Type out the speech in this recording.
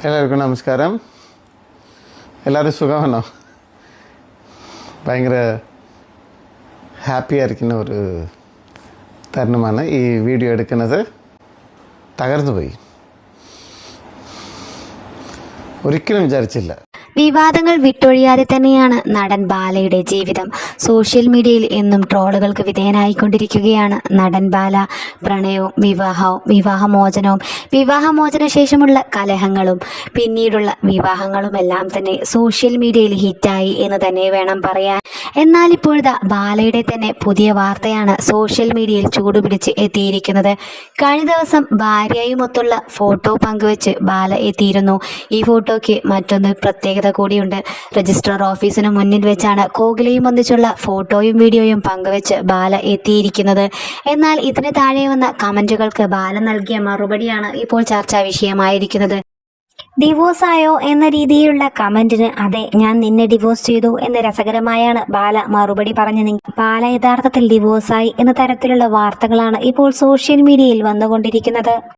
എല്ലാവർക്കും നമസ്കാരം എല്ലാവരും സുഖമാണോ ഭയങ്കര ഹാപ്പി ആയിരിക്കുന്ന ഒരു തരുണമാണ് ഈ വീഡിയോ എടുക്കുന്നത് തകർന്നു പോയി ഒരിക്കലും വിചാരിച്ചില്ല വിവാദങ്ങൾ വിട്ടൊഴിയാതെ തന്നെയാണ് നടൻ ബാലയുടെ ജീവിതം. സോഷ്യൽ മീഡിയയിൽ എന്നും ട്രോളുകൾക്ക് വിധേയനായിക്കൊണ്ടിരിക്കുകയാണ് നടൻ ബാല. പ്രണയവും വിവാഹവും വിവാഹമോചനവും വിവാഹമോചന ശേഷമുള്ള കലഹങ്ങളും പിന്നീടുള്ള വിവാഹങ്ങളുമെല്ലാം തന്നെ സോഷ്യൽ മീഡിയയിൽ ഹിറ്റായി എന്ന് തന്നെ വേണം പറയാൻ. എന്നാൽ ഇപ്പോഴത്തെ ബാലയുടെ തന്നെ പുതിയ വാർത്തയാണ് സോഷ്യൽ മീഡിയയിൽ ചൂടുപിടിച്ച് എത്തിയിരിക്കുന്നത്. കഴിഞ്ഞ ദിവസം ഭാര്യയുമൊത്തുള്ള ഫോട്ടോ പങ്കുവച്ച് ബാല എത്തിയിരുന്നു. ഈ ഫോട്ടോയ്ക്ക് മറ്റൊന്ന് പ്രത്യേകത കൂടിയുണ്ട്. രജിസ്ട്രാർ ഓഫീസിന് മുന്നിൽ വെച്ചാണ് കോകിലയും ഒന്നിച്ചുള്ള ഫോട്ടോയും വീഡിയോയും പങ്കുവെച്ച് ബാല എത്തിയിരിക്കുന്നത്. എന്നാൽ ഇതിന് താഴെ വന്ന കമന്റുകൾക്ക് ബാല നൽകിയ മറുപടിയാണ് ഇപ്പോൾ ചർച്ചാ വിഷയമായിരിക്കുന്നത്. ഡിവോഴ്സ് ആയോ എന്ന രീതിയിലുള്ള കമന്റിന് അതെ ഞാൻ നിന്നെ ഡിവോഴ്സ് ചെയ്തു എന്ന് രസകരമായാണ് ബാല മറുപടി പറഞ്ഞു നീങ്ങി ബാല യഥാർത്ഥത്തിൽ ഡിവോഴ്സായി എന്ന തരത്തിലുള്ള വാർത്തകളാണ് ഇപ്പോൾ സോഷ്യൽ മീഡിയയിൽ വന്നുകൊണ്ടിരിക്കുന്നത്.